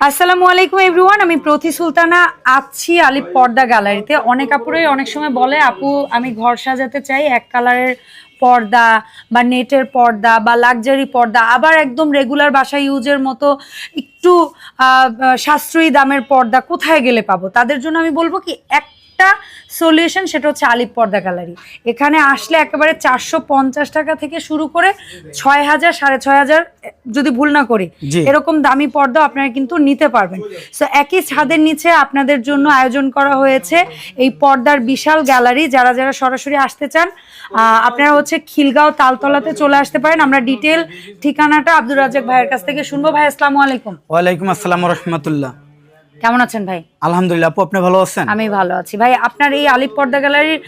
আসসালামু আলাইকুম এভরিওয়ান আমি প্রতি সুলতানা আছি আলিপ পর্দা গ্যালারিতে। অনেক আপুরাই অনেক সময় বলে আপু আমি ঘর সাজাতে চাই এক কালারের পর্দা বা নেটের পর্দা বা লাক্সারি পর্দা। আবার একদম রেগুলার বাসা ইউজের মতো একটু সাশ্রয়ী দামের পর্দা কোথায় গেলে পাবো? তাদের জন্য আমি বলব কি একটা সলিউশন সেটা হচ্ছে আলিপ পর্দা গ্যালারি এখানে আসলে একেবারে চারশো পঞ্চাশ টাকা থেকে শুরু করে ছয় হাজার সাড়ে ছয় হাজার যদি ভুল না করি এরকম দামি পর্দা আপনারা কিন্তু নিতে পারবেন। সো একই ছাদের নিচে আপনাদের জন্য আয়োজন করা হয়েছে এই পর্দার বিশাল গ্যালারি যারা যারা সরাসরি আসতে চান আপনারা হচ্ছে খিলগাঁও তালতলাতে চলে আসতে পারেন। আমরা ডিটেল ঠিকানাটা আব্দুর রাজাক ভাইয়ের কাছ থেকে শুনব। ভাই আসসালামু আলাইকুম। ওয়ালাইকুম আসসালাম রহমতুল্লাহ। কেমন আছেন ভাই? আলহামদুলিল্লাহ আপু আপনি ভালো আছেন? আমি ভালো আছি। ভাই আপনার এই আলিপ পর্দা গ্যালারির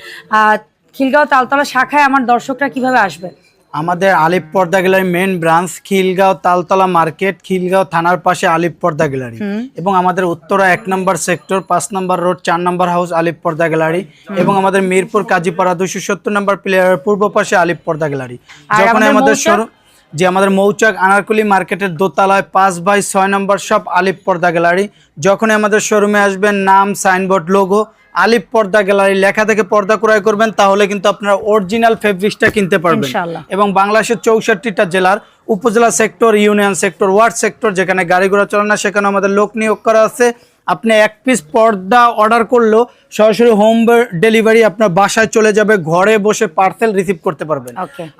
খিলগাঁও তালতলা শাখায় আমার দর্শকরা কীভাবে আসবে? আমাদের আলিপ পর্দা gallery main branch Khilgaon Taltala market Khilgaon থানার পাশে আলিপ পর্দা গ্যালারি। এবং আমাদের উত্তরা এক নম্বর সেক্টর পাঁচ নম্বর রোড চার নম্বর হাউস আলিপ পর্দা গ্যালারি। এবং আমাদের মিরপুর কাজীপাড়া দুশো সত্তর নম্বর প্লেয়ারের পূর্ব পাশে আলিপ পর্দা গ্যালারি। যখন আমাদের আমাদের শোরুম যে আমাদের মৌচাক আনারকুলি মার্কেটের দোতলায় পাঁচ বাই ছয় নম্বর সব আলিপ পর্দা গ্যালারি। যখনই আমাদের শোরুমে আসবেন নাম সাইনবোর্ড লোগো আলিপ পর্দা গ্যালারি লেখা থেকে পর্দা ক্রয় করবেন তাহলে কিন্তু আপনারা অরিজিনাল ফেব্রিক্সটা কিনতে পারবেন। এবং বাংলাদেশের চৌষট্টিটা জেলার উপজেলা sector union sector ward sector যেখানে গাড়ি ঘোড়া চলে না সেখানে আমাদের লোক নিয়োগ করা আছে। আপনি এক পিস পর্দা অর্ডার করলেও সরাসরি হোম ডেলিভারি আপনার বাসায় চলে যাবে ঘরে বসে পার্সেল রিসিভ করতে পারবেন।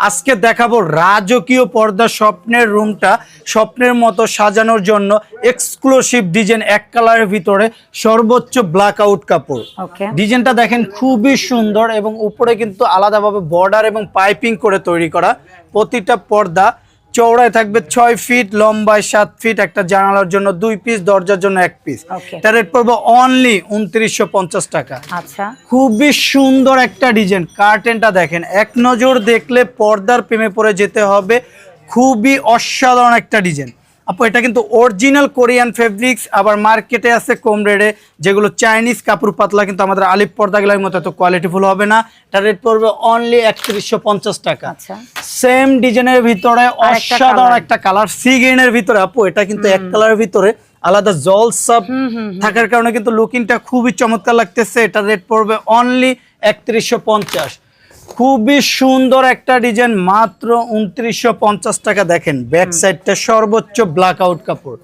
আজকে দেখাবো রাজকীয় পর্দা স্বপ্নের রুমটা স্বপ্নের মতো সাজানোর জন্য এক্সক্লুসিভ ডিজাইন এক কালারের ভিতরে সর্বোচ্চ ব্ল্যাক আউট কাপড় ডিজাইনটা দেখেন খুবই সুন্দর এবং উপরে কিন্তু আলাদাভাবে বর্ডার এবং পাইপিং করে তৈরি করা। প্রতিটা পর্দা চওড়ায় থাকবে ছয় ফিট লম্বায় সাত ফিট একটা জানালার জন্য দুই পিস দরজার জন্য এক পিস তার এটা রেট পড়ব অনলি উনত্রিশশো পঞ্চাশ টাকা। আচ্ছা। খুবই সুন্দর একটা ডিজাইন কার্টেনটা দেখেন এক নজর দেখলে পর্দার প্রেমে পড়ে যেতে হবে। খুবই অসাধারণ একটা ডিজাইন আপু এটা কিন্তু অরিজিনাল কোরিয়ান ফেব্রিক্স আবার মার্কেটে আছে কম রেটে যেগুলো চাইনিজ কাপড় পাতলা কিন্তু আমাদের আলিপ পর্দাগুলোর মতো এত কোয়ালিটিফুল হবে না। এটা রেট পড়বে অনলি একত্রিশশো পঞ্চাশ টাকা। আচ্ছা। সেম ডিজাইনের ভিতরে অসাধারণ একটা কালার সি গ্রিনের ভিতরে আপু এটা কিন্তু এক কালারের ভিতরে আলাদা জল সাপ থাকার কারণে কিন্তু লুকিংটা খুবই চমৎকার লাগতেছে। এটা রেট পড়বে অনলি একত্রিশশো পঞ্চাশ। খুবই সুন্দর একটা ডিজাইন মাত্র উনত্রিশশো পঞ্চাশ টাকা দেখেন। ব্যাক সাইডটা সর্বোচ্চ ব্ল্যাক আউট কাপড়।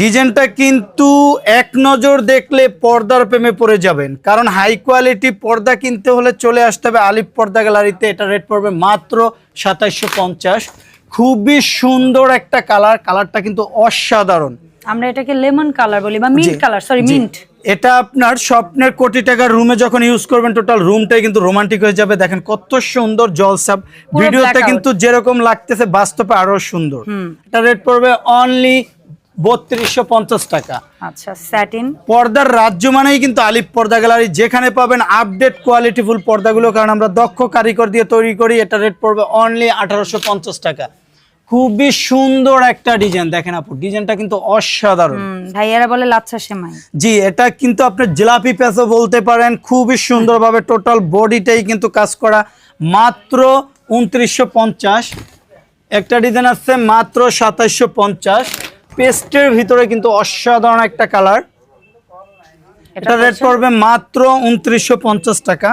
ডিজাইনটা কিন্তু এক নজর দেখলে পর্দার প্রেমে পড়ে যাবেন। কারণ হাই কোয়ালিটি পর্দা কিনতে হলে চলে আসতে হবে আলিপ পর্দা গ্যালারিতে এটা রেট পড়বে মাত্র সাতাইশশো পঞ্চাশ। খুবই সুন্দর একটা কালার কালারটা কিন্তু অসাধারণ। আমরা এটাকে লেমন কালার বলি বা মিন্ট কালার সরি মিন্ট এটা আপনার স্বপ্নের কোটি টাকার রুমে যখন ইউজ করবেন টোটাল রুমটাই কিন্তু রোমান্টিক হয়ে যাবে। দেখেন কত সুন্দর জলসাপ পুরো ভিডিওতে কিন্তু যেরকম লাগতেছে বাস্তবে আরও সুন্দর। এটা রেট পড়বে অনলি বত্রিশশো পঞ্চাশ টাকা। আচ্ছা স্যাটিন পর্দার রাজ্য মানেই কিন্তু আলিপ পর্দা গ্যালারি যেখানে পাবেন আপডেট কোয়ালিটিফুল পর্দাগুলো কারণ আমরা দক্ষ কারিগর দিয়ে তৈরি করি। এটা রেট পড়বে অনলি আঠারোশো পঞ্চাশ টাকা। খুবই সুন্দর একটা ডিজাইন। দেখেন আপু ডিজাইনটা কিন্তু অসাধারণ। ভাইয়ারা বলে লাচ্ছা সেমাই। জি এটা কিন্তু আপনি জিলাপি প্যাসও বলতে পারেন খুবই সুন্দরভাবে টোটাল বডিটাই কিন্তু কাজ করা। মাত্র উনত্রিশশো একটা ডিজাইন আছে মাত্র সাতাইশশো পঞ্চাশ। পেস্টের ভিতরে কিন্তু অসাধারণ একটা কালার। এটা রেট পড়বে মাত্র উনত্রিশশো পঞ্চাশ টাকা।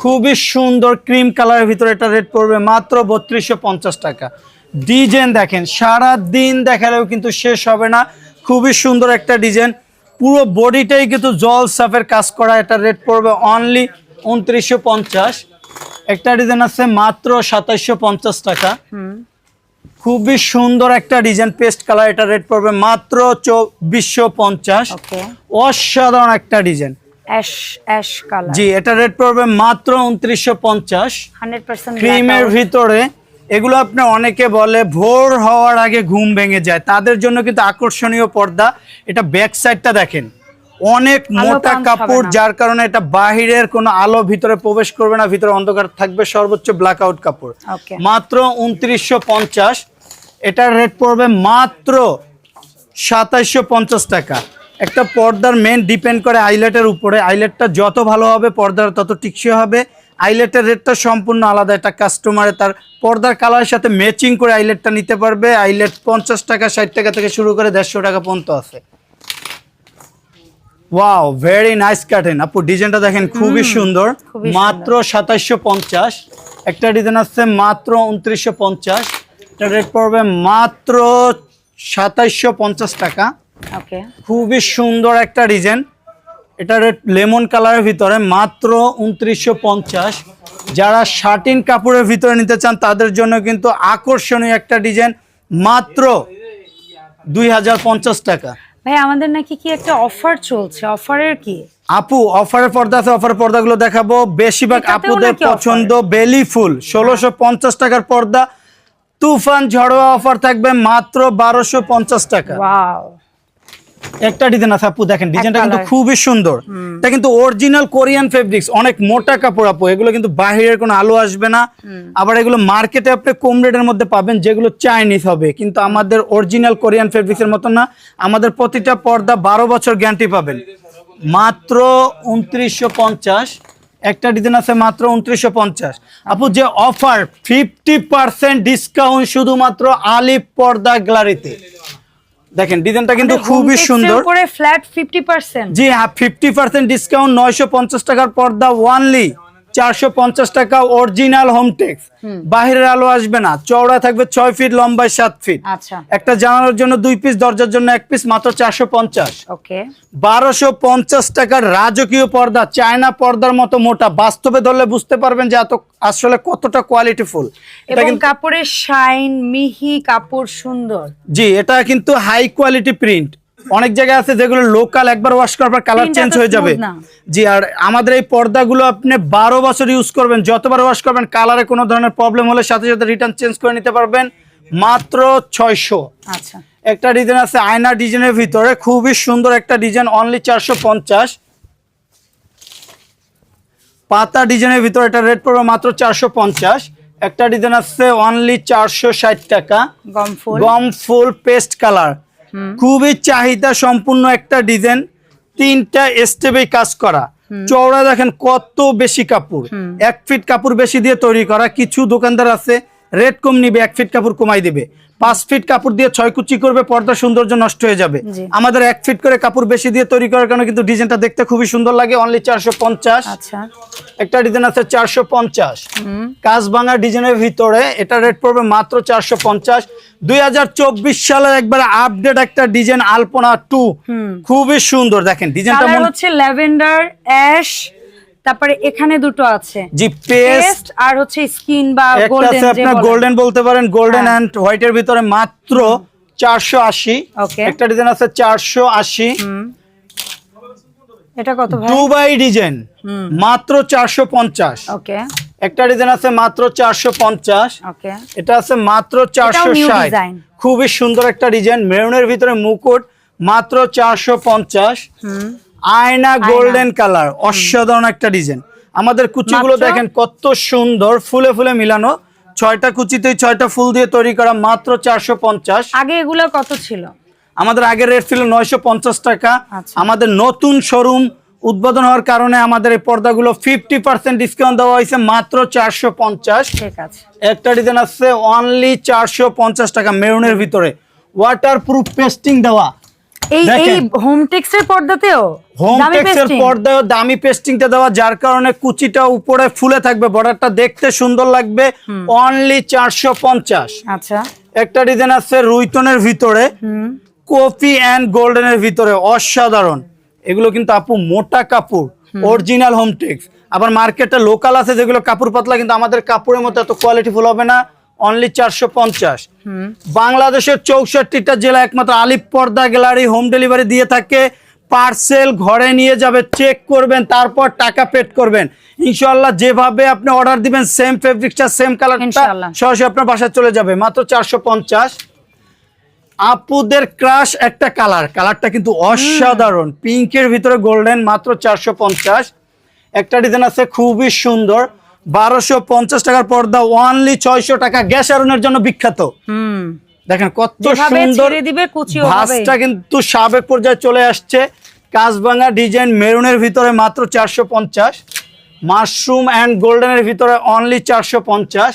খুবই সুন্দর ক্রিম কালারের ভিতরে এটা রেট পড়বে মাত্র বত্রিশশো পঞ্চাশ টাকা। ডিজাইন দেখেন সারা দিন দেখালেও কিন্তু শেষ হবে না। খুবই সুন্দর একটা ডিজাইন। পুরো বডিটাই কিন্তু জল সাফের কাজ করা এটা রেট পড়বে অনলি উনত্রিশশো পঞ্চাশ। একটা ডিজাইন আছে মাত্র সাতাইশশো পঞ্চাশ টাকা। খুবই সুন্দর একটা ডিজাইন পেস্ট কালার এটা রেট পড়বে মাত্র চব্বিশশো পঞ্চাশ। অসাধারণ একটা ডিজাইন। জি এটা রেট পড়বে মাত্র উনত্রিশশো পঞ্চাশ। ক্রিমের ভিতরে এগুলো আপনার অনেকে বলে ভোর হওয়ার আগে ঘুম ভেঙে যায়। তাদের জন্য কিন্তু আকর্ষণীয় পর্দা। এটা ব্যাক সাইডটা দেখেন। অনেক মোটা কাপড় যার কারণে এটা বাহিরের কোনো আলো ভিতরে প্রবেশ করবে না ভিতরে অন্ধকার থাকবে। সর্বোচ্চ ব্ল্যাক আউট কাপড় মাত্র উনত্রিশশো পঞ্চাশ। এটার রেট পড়বে মাত্র সাতাইশশো পঞ্চাশ টাকা। একটা পর্দার মেন ডিপেন্ড করে আইলেটের উপরে। আইলেটটা যত ভালো হবে পর্দার তত টিকসই হবে। আইলেটের রেটটা সম্পূর্ণ আলাদা এটা কাস্টমারে তার পর্দার কালারের সাথে ম্যাচিং করে আইলেটটা নিতে পারবে। আইলেট পঞ্চাশ টাকা ষাট টাকা থেকে শুরু করে দেড়শো টাকা পর্যন্ত আছে। ওয়াও ভেরি নাইস কাটেন আপু ডিজাইনটা দেখেন খুবই সুন্দর। মাত্র সাতাইশশো পঞ্চাশ। একটা ডিজাইন আছে মাত্র উনত্রিশশো পঞ্চাশ। এটা রেট পড়বে মাত্র সাতাইশশো পঞ্চাশ টাকা। খুবই সুন্দর একটা ডিজাইন এটা রেট লেমন কালারের ভিতরে মাত্র উনত্রিশশো পঞ্চাশ। যারা শার্টিন কাপড়ের ভিতরে নিতে চান তাদের জন্য কিন্তু আকর্ষণীয় একটা ডিজাইন মাত্র দুই হাজার পঞ্চাশ টাকা। ভাই আমাদের নাকি কি একটা অফার চলছে? অফারের কি? আপু অফারের পর্দা আছে অফারের পর্দাগুলো দেখাবো। বেশিরভাগ আপুদের পছন্দ বেলি ফুল ষোলোশো পঞ্চাশ টাকার পর্দা। তুফান ঝড়োয়া অফার থাকবে মাত্র বারোশো পঞ্চাশ টাকা। একটা ডিজাইন আছে আপু দেখেন ডিজাইনটা কিন্তু খুবই সুন্দর। এটা কিন্তু অরিজিনাল কোরিয়ান ফেব্রিক্স অনেক মোটা কাপড় আপু এগুলো কিন্তু বাহিরের কোনো আলো আসবে না। আবার এগুলো মার্কেটে আপনি কম রেটের মধ্যে পাবেন যেগুলো চাইনিজ হবে। কিন্তু আমাদের অরিজিনাল কোরিয়ান ফেব্রিক্সের মতো না আমাদের প্রতিটা পর্দা বারো বছর গ্যারান্টি পাবেন। মাত্র উনত্রিশশো পঞ্চাশ একটা ডিজাইন আছে মাত্র উনত্রিশশো পঞ্চাশ। আপু যে অফার ফিফটি পার্সেন্ট ডিসকাউন্ট শুধুমাত্র আলিপ পর্দা গ্যালারিতে দেখেন ডিজাইনটা কিন্তু খুবই সুন্দর। করে ফ্ল্যাট ফিফটি পার্সেন্ট জি হ্যাঁ ফিফটি পার্সেন্ট ডিসকাউন্ট নয়শো পঞ্চাশ টাকার পর্দা ওয়ানলি চারশো পঞ্চাশ টাকা অরিজিনাল হোমটেক্স বাহিরের আলো আসবে না। চওড়া থাকবে ছয় ফিট লম্বায় সাত ফিট আচ্ছা। একটা জানালার জন্য দুই পিস দরজার জন্য এক পিস মাত্র চারশো পঞ্চাশ। বারোশো পঞ্চাশ টাকার রাজকীয় পর্দা চায়না পর্দার মতো মোটা। বাস্তবে ধরলে বুঝতে পারবেন যে এত আসলে কতটা কোয়ালিটিফুল এটা এবং কিন্তু কাপড়ের শাইন মিহি কাপড় সুন্দর। জি এটা কিন্তু হাই কোয়ালিটি প্রিন্ট অনেক জায়গায় আছে যেগুলো লোকাল একবার ওয়াশ করার পর কালার চেঞ্জ হয়ে যাবে। জি আর আমাদের এই পর্দাগুলো আপনি বারো বছর ইউজ করবেন যতবার ওয়াশ করবেন কালারে কোনো ধরনের প্রবলেম হলে সাথে সাথে রিটার্ন চেঞ্জ করে নিতে পারবেন। মাত্র ছয়শো। আচ্ছা। একটা ডিজাইন আছে আয়না ডিজাইনের ভিতরে খুবই সুন্দর একটা ডিজাইন অনলি চারশো পঞ্চাশ। পাতা ডিজাইনের ভিতরে এটা রেট পড়বে মাত্র চারশো পঞ্চাশ। একটা ডিজাইন আছে অনলি চারশো ষাট টাকা। গম ফুল। গম ফুল পেস্ট কালার খুবই চাহিদা সম্পূর্ণ একটা ডিজাইন তিনটা স্টেপে কাজ করা। চওড়া দেখেন কত বেশি কাপড়। এক ফিট কাপড় বেশি দিয়ে তৈরি করা কিছু দোকানদার আছে রেট কম নিবে এক ফিট কাপড় কমাই দিবে। পাঁচ ফিট কাপড় দিয়ে ছয় কুচি করবে পর্দা সৌন্দর্য নষ্ট হয়ে যাবে। আমাদের এক ফিট করে কাপড় বেশি দিয়ে তৈরি করার কারণে কিন্তু ডিজাইনটা দেখতে খুবই সুন্দর লাগে অনলি চারশো পঞ্চাশ। আচ্ছা। একটা ডিজাইন আছে চারশো পঞ্চাশ। কাজ ভাঙা ডিজাইনের ভিতরে এটা রেট পড়বে মাত্র চারশো পঞ্চাশ। দুই হাজার চব্বিশ সালের একবার আপডেট একটা ডিজাইন আলপনা টু খুবই সুন্দর দেখেন ডিজাইনটা হচ্ছে ল্যাভেন্ডার অ্যাশ তারপরে এখানে দুটো আছে। জি পেস্ট। আর হচ্ছে স্কিন বা গোল্ডেন আছে আপনার গোল্ডেন বলতে পারেন গোল্ডেন হ্যাঁ। অ্যান্ড হোয়াইটের ভিতরে মাত্র চারশো আশি। Okay. একটা ডিজাইন আছে চারশো আশি। এটা কত ভাই? Dubai design. মাত্র চারশো পঞ্চাশ। ওকে। একটা ডিজাইন আছে মাত্র চারশো পঞ্চাশ। ওকে। এটা আছে মাত্র চারশো new ষাট। design। খুবই সুন্দর একটা ডিজাইন। মেরুনের ভিতরে মুকুট মাত্র চারশো পঞ্চাশ। হুম। আয়না গোল্ডেন কালার অসাধারণ একটা ডিজাইন। আমাদের কুচিগুলো দেখেন কত সুন্দর ফুলে ফুলে মিলানো। ছয়টা কুচিতে ছয়টা ফুল দিয়ে তৈরি করা মাত্র চারশো পঞ্চাশ। আগে এগুলো কত ছিল? আমাদের আগের রেট ছিল নয়শো পঞ্চাশ টাকা। আচ্ছা। আমাদের নতুন শোরুম উদ্বোধন হওয়ার কারণে আমাদের এই পর্দাগুলো ফিফটি পার্সেন্ট ডিসকাউন্ট দেওয়া হয়েছে মাত্র চারশো পঞ্চাশ। একটা ডিজাইন আছে অনলি চারশো পঞ্চাশ টাকা মেরুনের ভিতরে। ওয়াটার প্রুফ পেস্টিং দেওয়া। এই এই হোম টেক্সের পর্দাতেও হোম টেক্সের পর্দায় দামি পেস্টিংটা দেওয়া যার কারণে কুচিটা উপরে ফুলে থাকবে বর্ডারটা দেখতে সুন্দর লাগবে। অনলি চারশো পঞ্চাশ। আচ্ছা। একটা ডিজাইন আছে রুইটনের ভিতরে হুম। কফি অ্যান্ড গোল্ডেনের ভিতরে অসাধারণ। এগুলো কিন্তু আপু মোটা কাপড় অরিজিনাল হোমটেক্স আবার মার্কেটে লোকাল আছে যেগুলো কাপড় পাতলা কিন্তু আমাদের কাপড়ের মতো এত কোয়ালিটিফুল হবে না। অনলি চারশো পঞ্চাশ। বাংলাদেশের চৌষট্টিটা জেলা একমাত্র আলিপ পর্দা গ্যালারি হোম ডেলিভারি দিয়ে থাকে। পার্সেল ঘরে নিয়ে যাবে চেক করবেন তারপর টাকা পেড করবেন। ইনশাল্লাহ যেভাবে আপনি অর্ডার দিবেন সেম ফেব্রিক্সটা সেম কালারটা ইনশাআল্লাহ। সরাসরি আপনার বাসায় চলে যাবে। মাত্র চারশো পঞ্চাশ। আপুদের ক্রাশ একটা কালার কালারটা কিন্তু অসাধারণ। পিঙ্কের ভিতরে গোল্ডেন মাত্র চারশো পঞ্চাশ। একটা ডিজাইন আছে খুবই সুন্দর। বারোশো পঞ্চাশ টাকার পর্দা ওয়ানলি ছয়শো টাকা। গ্যাস আরনের জন্য বিখ্যাত। দেখেন কত সুন্দর। ভাঁজটা কিন্তু সাবেক পর্যায়ে চলে আসছে। কাজভাঙা ডিজাইন মেরুনের ভিতরে মাত্র চারশো পঞ্চাশ। মাশরুম অ্যান্ড গোল্ডেনের ভিতরে অনলি চারশো পঞ্চাশ।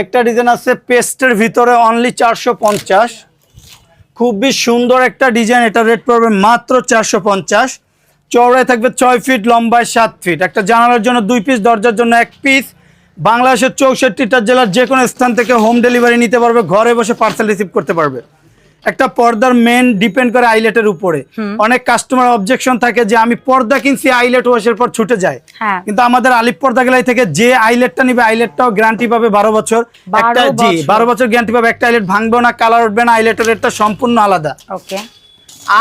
একটা ডিজাইন আছে পেস্টের ভিতরে অনলি চারশো পঞ্চাশ। খুবই সুন্দর একটা ডিজাইন এটা রেট পড়বে মাত্র চারশো পঞ্চাশ। চওড়ায় থাকবে ছয় ফিট লম্বায় সাত ফিট। একটা জানালার জন্য দুই পিস দরজার জন্য এক পিস বাংলাদেশের চৌষট্টিটা জেলার যে কোনো স্থান থেকে হোম ডেলিভারি নিতে পারবে ঘরে বসে পার্সেল রিসিভ করতে পারবে। একটা পর্দার মেন ডিপেন্ড করে আইলেটের উপরে। অনেক কাস্টমার অবজেকশন থাকে যে আমি পর্দা কিনছি আইলেট ওয়াশের পর ছুটে যায়। হ্যাঁ। কিন্তু আমাদের আলিপ পর্দা গেলাই থেকে যে আইলেটটা নিবে আইলেটটাও গ্যারান্টি পাবে বারো বছর। একটা জি। বারো বছর গ্যারান্টি পাবে। একটা আইলেট ভাঙবে না কালার উঠবে না আইলেটের রেটটা সম্পূর্ণ আলাদা। Okay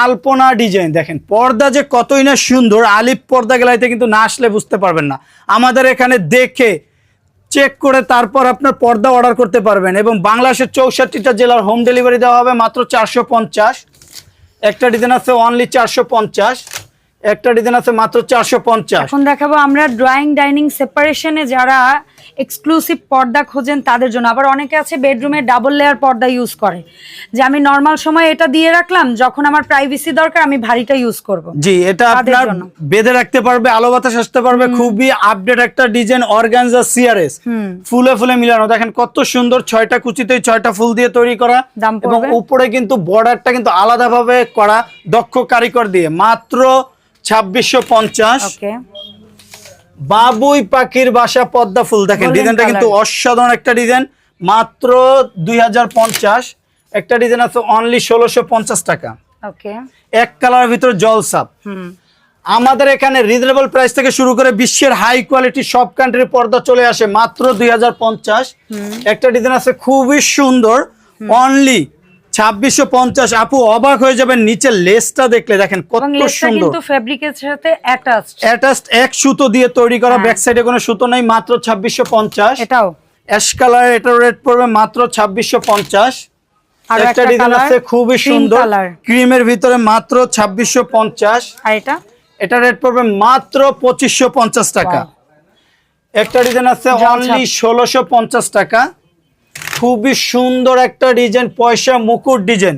alpana design. দেখেন, পর্দা যে কতই না সুন্দর আলিপ পর্দা গেলাইতে কিন্তু না আসলে বুঝতে পারবেন না। আমাদের এখানে দেখে চেক করে তারপর আপনার পর্দা অর্ডার করতে পারবেন এবং বাংলাদেশের চৌষট্টিটা জেলার হোম ডেলিভারি দেওয়া হবে মাত্র চারশো পঞ্চাশ। একটা ডিজাইন আছে অনলি চারশো পঞ্চাশ। একটা ডিজাইন আছে মাত্র চারশো পঞ্চাশ। এখন দেখাবো আমরা ড্রয়িং ডাইনিং সেপারেশনে যারা এক্সক্লুসিভ পর্দা খোঁজেন তাদের জন্য। আবার অনেকে আছে বেডরুমে ডাবল লেয়ার পর্দা ইউজ করে। যে আমি নর্মাল সময় এটা দিয়ে রাখলাম যখন আমার প্রাইভেসি দরকার আমি ভারীটা ইউজ করব। জি এটা আপনার বেঁধে রাখতে পারবে আলো বাতাস আসতে পারবে খুবই আপডেট একটা ডিজাইন অর্গানজা সিআরএস ফুলে ফুলে মিলানো। দেখেন কত সুন্দর ছয়টা কুচিতে ছয়টা ফুল দিয়ে তৈরি করা। এবং উপরে কিন্তু বর্ডারটা কিন্তু আলাদাভাবে করা দক্ষ কারিগর দিয়ে। মাত্র ছাব্বিশশো পঞ্চাশ। ওকে বাবুই পাখির বাসা পদ্মা ফুল। দেখেন ডিজাইনটা কিন্তু অসাধারণ একটা ডিজাইন মাত্র দুই হাজার পঞ্চাশ। একটা ডিজাইন আছে অনলি ষোলোশো পঞ্চাশ টাকা। এক কালারের ভিতরে জলসাপ হুম। আমাদের এখানে রিজনেবল প্রাইস থেকে শুরু করে বিশ্বের হাই কোয়ালিটি সব কান্ট্রির পর্দা চলে আসে মাত্র দুই হাজার পঞ্চাশ। একটা ডিজাইন আছে খুবই সুন্দর। অনলি ছাব্বিশশো পঞ্চাশ। আপু অবাক হয়ে যাবেন নিচের লেসটা দেখলে। দেখেন কত সুন্দর। কিন্তু ফেব্রিকের সাথে অ্যাটাচড অ্যাটাচড এক সুতো দিয়ে তৈরি করা। ব্যাক সাইডে কোনো সুতো নেই মাত্র ছাব্বিশশো পঞ্চাশ। এটাও। অ্যাশ কালার এটার রেট পড়বে মাত্র ছাব্বিশশো পঞ্চাশ। আর একটা ডিজাইন আছে খুবই সুন্দর। ক্রিমের ভিতরে মাত্র ছাব্বিশশো পঞ্চাশ। আর এটা? এটা রেট পড়বে মাত্র পঁচিশশো পঞ্চাশ টাকা। একটা ডিজাইন আছে অনলি ষোলোশো পঞ্চাশ টাকা। খুবই সুন্দর একটা ডিজাইন পয়সা মুকুট ডিজাইন।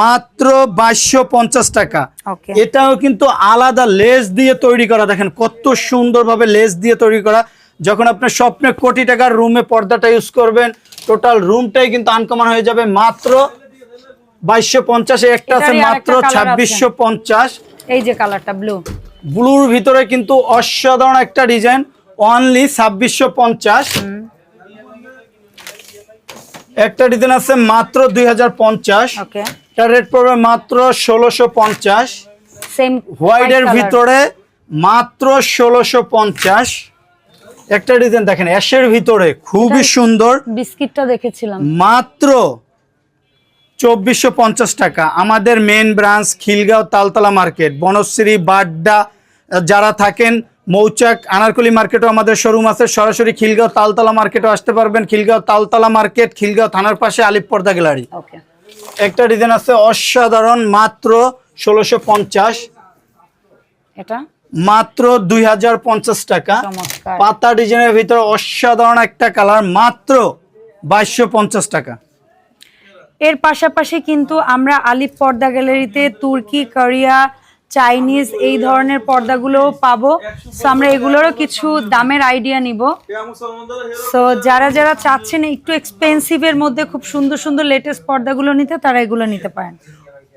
মাত্র বাইশশো পঞ্চাশ টাকা। এটাও কিন্তু আলাদা লেস দিয়ে তৈরি করা। দেখেন কত সুন্দরভাবে লেস দিয়ে তৈরি করা। যখন আপনি স্বপ্নে কোটি টাকার রুমে পর্দাটা ইউজ করবেন টোটাল রুমটাই কিন্তু আনকমন হয়ে যাবে। মাত্র বাইশশো পঞ্চাশে একটা আছে মাত্র। ছাব্বিশশো পঞ্চাশ। এই যে কালারটা ব্লু ব্লুর ভিতরে কিন্তু অসাধারণ একটা ডিজাইন। অনলি ছাব্বিশশো পঞ্চাশ। একটা ডিজাইন আছে মাত্র দুই হাজার পঞ্চাশ। এটার রেট পড়বে মাত্র ষোলোশো পঞ্চাশ। হোয়াইটের ভিতরে মাত্র ষোলোশো পঞ্চাশ। একটা ডিজাইন দেখেন অ্যাশের ভিতরে খুবই সুন্দর। বিস্কিটটা দেখেছিলাম। মাত্র চব্বিশশো পঞ্চাশ টাকা। আমাদের main branch Khilgaon Taltola market Banasree Badda যারা থাকেন মৌচাক আনারকলি মার্কেটও আমাদের শোরুম আছে। সরাসরি খিলগাঁও তালতলা মার্কেটও আসতে পারবেন। খিলগাঁও তালতলা মার্কেট খিলগাঁও থানার পাশে আলিপ পর্দা গ্যালারি একটা ডিজাইন আছে অসাধারণ মাত্র ষোলোশো পঞ্চাশ। এটা? মাত্র দুই হাজার পঞ্চাশ টাকা। পাতা ডিজাইনের ভিতরে অসাধারণ একটা কালার মাত্র বাইশশো পঞ্চাশ টাকা। এর পাশাপাশি কিন্তু আমরা আলিপ পর্দা গ্যালারিতে তুর্কি কোরিয়া চাইনিজ এই ধরনের পর্দাগুলোও পাবো। সো আমরা এগুলোরও কিছু দামের আইডিয়া নিব। সো যারা যারা চাচ্ছেন একটু এক্সপেন্সিভের মধ্যে খুব সুন্দর সুন্দর লেটেস্ট পর্দাগুলো নিতে তারা এগুলো নিতে পারেন।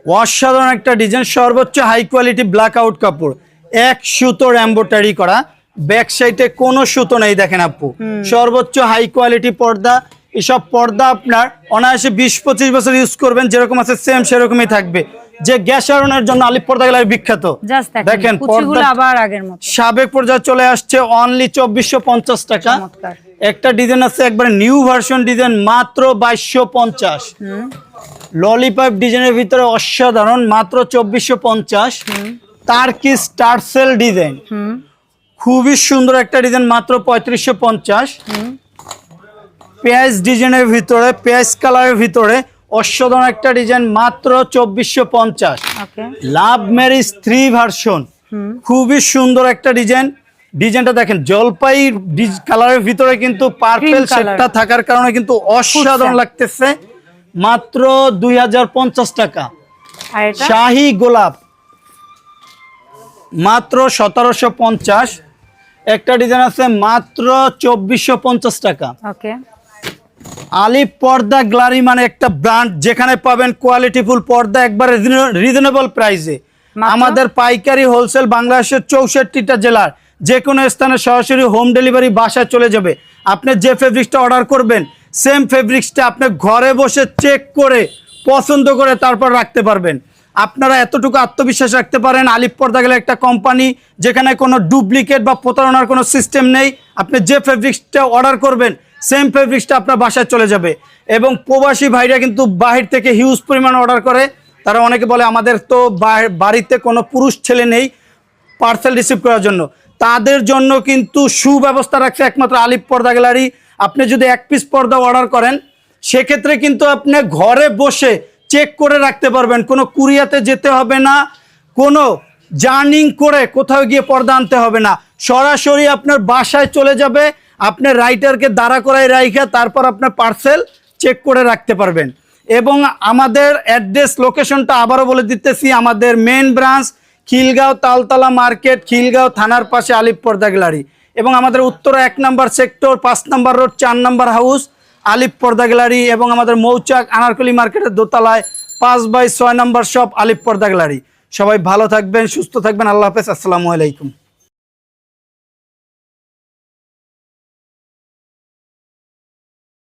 অসাধারণ একটা ডিজাইন সর্বোচ্চ হাই কোয়ালিটি ব্ল্যাক আউট কাপড়। এক সুতোর এম্বোটারি করা। ব্যাক সাইডে কোনো সুতো নেই দেখেন আপু। সর্বোচ্চ হাই কোয়ালিটি পর্দা। এসব পর্দা আপনার অনায়াসে বিশ পঁচিশ বছর ইউজ করবেন যেরকম আছে সেম সেরকমই থাকবে। যে গ্যাস আয়রনের জন্য আলিপ পর্দা বিখ্যাত। দেখেন সাবেক পর্যায়ে চলে আসছে অনলি চব্বিশশো পঞ্চাশ টাকা। একটা ডিজাইন আছে একবার নিউ ভার্সন ডিজাইন মাত্র বাইশশো পঞ্চাশ। ললিপপ ডিজাইনের ভিতরে অসাধারণ মাত্র চব্বিশশো পঞ্চাশ। তার্কিস টার্সেল ডিজাইন হুম। খুবই সুন্দর একটা ডিজাইন মাত্র পঁয়ত্রিশশো পঞ্চাশ। পেঁয়াজ ডিজাইনের ভিতরে পেঁয়াজ কালারের ভিতরে অসাধারণ একটা ডিজাইন মাত্র চব্বিশশো পঞ্চাশ। লাভ ম্যারিজ থ্রি ভার্সন খুবই সুন্দর একটা ডিজাইন ডিজাইনটা দেখেন জলপাই কালারের ভিতরে কিন্তু পার্পেল. শেডটা থাকার কারণে কিন্তু অসাধারণ লাগতেছে। মাত্র দুই হাজার পঞ্চাশ টাকা। শাহি গোলাপ। মাত্র সতেরোশো পঞ্চাশ। একটা ডিজাইন আছে মাত্র চব্বিশশো পঞ্চাশ টাকা। ওকে আলিফ পর্দা গ্লারি মানে একটা ব্র্যান্ড যেখানে পাবেন কোয়ালিটিফুল পর্দা একবারে রিজনেবল প্রাইসে? আমাদের পাইকারি হোলসেল বাংলাদেশের চৌষট্টিটা জেলার। যে কোনো স্থানে সরাসরি হোম ডেলিভারি বাসায় চলে যাবে। আপনি যে ফেব্রিক্সটা অর্ডার করবেন সেম ফেব্রিক্সটা আপনি ঘরে বসে চেক করে পছন্দ করে তারপর রাখতে পারবেন। আপনারা এতটুকু আত্মবিশ্বাস রাখতে পারেন আলিফ পর্দা গেলে একটা কোম্পানি যেখানে কোনো ডুপ্লিকেট বা প্রতারণার কোনো সিস্টেম নেই। আপনি যে ফেব্রিক্সটা অর্ডার করবেন সেম ফেব্রিক্সটা আপনার বাসায় চলে যাবে। এবং প্রবাসী ভাইরা কিন্তু বাহির থেকে হিউজ পরিমাণ অর্ডার করে। তারা অনেকে বলে, আমাদের তো বাড়িতে কোনো পুরুষ ছেলে নেই পার্সেল রিসিভ করার জন্য। তাদের জন্য কিন্তু সুব্যবস্থা রাখছে একমাত্র আলিফ পর্দা গ্যালারি। আপনি যদি এক পিস পর্দা অর্ডার করেন, সেক্ষেত্রে কিন্তু আপনি ঘরে বসে চেক করে রাখতে পারবেন। কোনো কুরিয়াতে যেতে হবে না, কোনো জার্নিং করে কোথাও গিয়ে পর্দা আনতে হবে না। সরাসরি আপনার বাসায় চলে যাবে। আপনি রাইটারকে দাঁড়া করায় রাইখা, তারপর আপনার পার্সেল চেক করে রাখতে পারবেন। এবং আমাদের অ্যাড্রেস লোকেশনটা আবারও বলে দিতেছি, আমাদের main branch Khilgaon Taltola market Khilgaon থানার পাশে আলিপ পর্দা গ্যালারি এবং আমাদের উত্তরা এক নম্বর সেক্টর পাঁচ নম্বর রোড চার নম্বর হাউস আলিপ পর্দা গ্যালারি এবং আমাদের মৌচাক, আনারকলি মার্কেটের দোতলায় পাঁচ বাই ছয় নম্বর শপ আলিপ পর্দা গ্যালারি সবাই ভালো থাকবেন, সুস্থ থাকবেন, আল্লাহ হাফেজ, আসসালামু আলাইকুম।